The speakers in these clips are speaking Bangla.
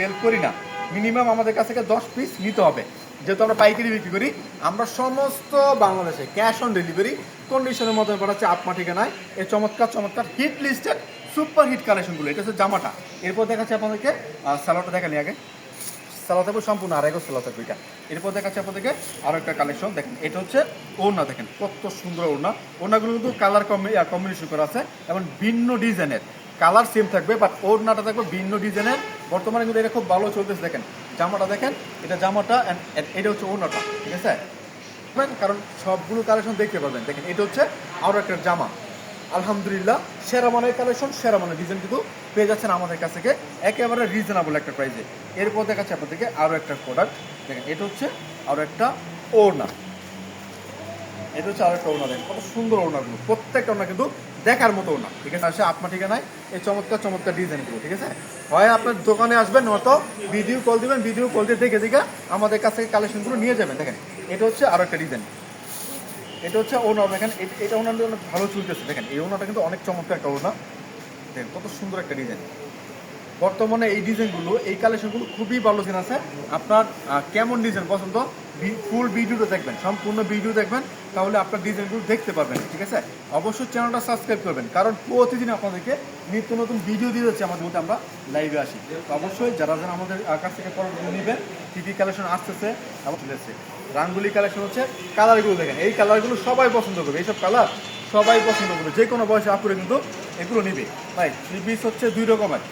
সেল করি না। মিনিমাম আমাদের কাছ থেকে দশ পিস নিতে হবে। যেহেতু আমরা পাইকারি বিক্রি করি, আমরা সমস্ত বাংলাদেশে ক্যাশ অন ডেলিভারি কন্ডিশনের মধ্যে পড়াচ্ছে আপমা ঠিকানায়। এই চমৎকার চমৎকার হিট লিস্টের সুপার হিট কালেকশনগুলো এটা হচ্ছে জামাটা। এরপর দেখাচ্ছে আপনাদেরকে স্যালোটা দেখানি আগে। সালা থাকবে সম্পূর্ণ আড়াই গজ সালা থাকবে এটা। এরপর দেখাচ্ছে আপনাদেরকে আরও একটা কালেকশন দেখেন, এটা হচ্ছে ওড়না, দেখেন, কত সুন্দর ওড়না। ওড়নাগুলো কিন্তু কালার কম্বিনেশন করা আছে এবং ভিন্ন ডিজাইনের কালার সেম থাকবে বাট ওড়নাটা থাকবে ভিন্ন ডিজাইনের। বর্তমানে কিন্তু এটা খুব ভালো চলতেছে দেখেন। জামাটা দেখেন এটা জামাটা and এটা হচ্ছে ওড়নাটা ঠিক আছে? দেখবেন, কারণ সবগুলো কালেকশন দেখতে পাবেন দেখেন এটা হচ্ছে আরও একটা জামা। আলহামদুলিল্লাহ সেরা মানের কালেকশন সেরা মানের ডিজাইন কিন্তু পেয়ে যাচ্ছেন আমাদের কাছ থেকে। একেবারে রিজনেবল একটা প্রাইসে এরপর দেখাচ্ছে আপনাদেরকে আরও একটা প্রোডাক্ট দেখেন এটা হচ্ছে আরও একটা ওড়না। এটা হচ্ছে আরও একটা ওড়না দেখেন, কত সুন্দর ওড়নাগুলো। প্রত্যেকটা ওড়না কিন্তু দেখার মতো ওড়না, ঠিক আছে? আসে আপনার ঠিকানায় এই চমৎকার চমৎকার ডিজাইনগুলো, ঠিক আছে? হয় আপনার দোকানে আসবেন, নয়তো ভিডিও কল দিবেন ভিডিও কল দিয়ে দেখে দেখে আমাদের কাছ থেকে কালেকশনগুলো নিয়ে যাবেন, দেখেন? এটা হচ্ছে আরও একটা ডিজাইন এটা হচ্ছে ওনার দেখেন? এটা ওনার ভালো চলতেছে, দেখেন? এই ওনাটা কিন্তু অনেক চমৎকার একটা ওনা দেখেন, কত সুন্দর একটা ডিজাইন বর্তমানে এই ডিজাইনগুলো, এই কালেকশনগুলো খুবই ভালো দিন আছে। আপনার কেমন ডিজাইন পছন্দ? ফুল ভিডিওটা দেখবেন, সম্পূর্ণ ভিডিও দেখবেন, তাহলে আপনার ডিজাইনগুলো দেখতে পারবেন, ঠিক আছে? অবশ্যই চ্যানেলটা সাবস্ক্রাইব করবেন, কারণ প্রতিদিন আপনাদেরকে নিত্য নতুন ভিডিও দিয়ে যাচ্ছে আমাদের মধ্যে, আমরা লাইভে আসি। তো অবশ্যই যারা যারা আমাদের কাছ থেকে নেবেন, কী কী কালেকশন আসতেছে চলেছে রাঙ্গুলি কালেকশন হচ্ছে কালারগুলো দেখেন, এই কালারগুলো সবাই পছন্দ করবে, এইসব কালার সবাই পছন্দ করবে যে কোনো বয়সে আপুরে কিন্তু এগুলো নিবে। ভাই থ্রি পিস হচ্ছে দুই রকমের।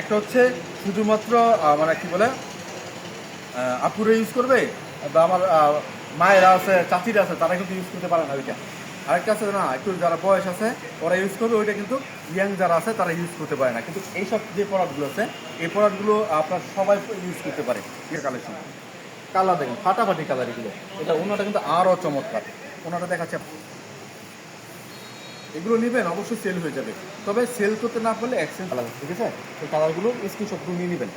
একটা হচ্ছে শুধুমাত্র মানে কি বলে আপুরে ইউজ করবে, বা আমার মায়েরা আছে, চাচিরা আছে, তারা কিন্তু ইউজ করতে পারে না ওইটা। আরেকটা আছে না, একটু যারা বয়স আছে, ওরা ইউজ করবে, ওইটা কিন্তু ইয়াং যারা আছে, তারা ইউজ করতে পারে না। কিন্তু এইসব যে প্রোডাক্টগুলো আছে, এই প্রোডাক্টগুলো আপনার সবাই ইউজ করতে পারে ইয়ে কালেকশন কালার দেখেন, ফাটাফাটি কালার এগুলো। এটা ওনাটা কিন্তু আরও চমৎকার। ওনাটা দেখাচ্ছে এগুলো নেবেন, অবশ্যই সেল হয়ে যাবে। তবে সেল করতে না পারলে এক্সচেঞ্জ কালার ঠিক আছে? এই কালারগুলো স্ক্রিনশটগুলো নিয়ে নেবেন।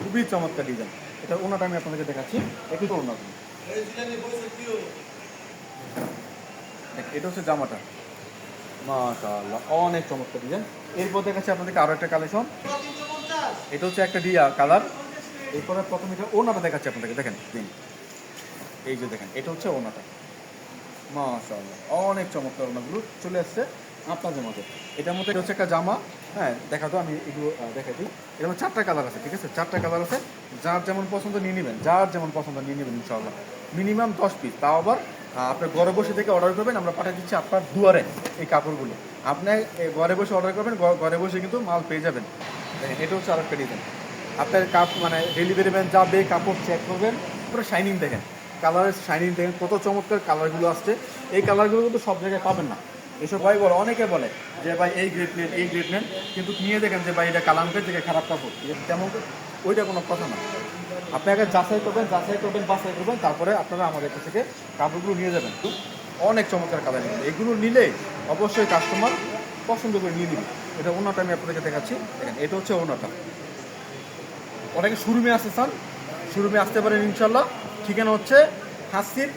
খুবই চমৎকার ডিজাইন এটা ওনাটা আমি আপনাদেরকে দেখাচ্ছি। একটু ওনা এটা হচ্ছে জামাটা। মাশাআল্লাহ, অনেক চমৎকার ডিজাইন এরপর দেখাচ্ছি আপনাদেরকে আরও একটা কালেকশন এটা হচ্ছে একটা ডিয়া কালার এরপরে প্রথমে এটা ওনাটা দেখাচ্ছি আপনাদেরকে। দেখেন এই যে দেখেন, এটা হচ্ছে ওনাটা মাশাআল্লাহ। অনেক চমৎকার ওনাগুলো চলে আসছে আপনাদের মধ্যে। এটার মধ্যে হচ্ছে একটা জামা। হ্যাঁ দেখা তো আমি এগুলো দেখাই দিই। এর মধ্যে চারটা কালার আছে, ঠিক আছে? চারটা কালার আছে। যার যেমন পছন্দ নিয়ে নেবেন, যার যেমন পছন্দ নিয়ে নেবেন, ইনশাআল্লাহ। মিনিমাম দশ পিস তাও আবার আপনার ঘরে বসে থেকে অর্ডার করবেন, আমরা পাঠিয়ে দিচ্ছি আপনার দুয়ারে এই কাপড়গুলো। আপনি ঘরে বসে অর্ডার করবেন ঘরে বসে কিন্তু মাল পেয়ে যাবেন। এটা হচ্ছে আরেকটা ডিজাইন আপনার কাপ মানে ডেলিভারি ম্যান যাবে কাপড় চেক করবেন, পুরো শাইনিং দেখেন। কালারের শাইনিং দেখেন, কত চমৎকার কালারগুলো আসছে। এই কালারগুলো কিন্তু সব জায়গায় পাবেন না। এসব ভাই বলে, অনেকে বলে যে, ভাই, এই গ্রেড নেন, এই গ্রেড নেন। কিন্তু নিয়ে দেখেন যে, ভাই, এটা কালামকের থেকে খারাপ কাপড়। তেমন ওইটা কোনো কথা না। আপনি আগে যাচাই করবেন যাচাই করবেন, বাছাই করবেন, তারপরে আপনারা আমাদের কাছ থেকে কাপড়গুলো নিয়ে যাবেন। অনেক চমৎকার কালার এগুলো। এগুলো নিলে অবশ্যই কাস্টমার পছন্দ করে নিয়ে নিবে। এটা ওনাটা আমি আপনাদেরকে দেখাচ্ছি। দেখেন, এটা হচ্ছে ওনাটা। অনেকে শুরুমে আসতে চান শুরুমে আসতে পারেন ইনশাল্লাহ ঠিকানা হচ্ছে হাসির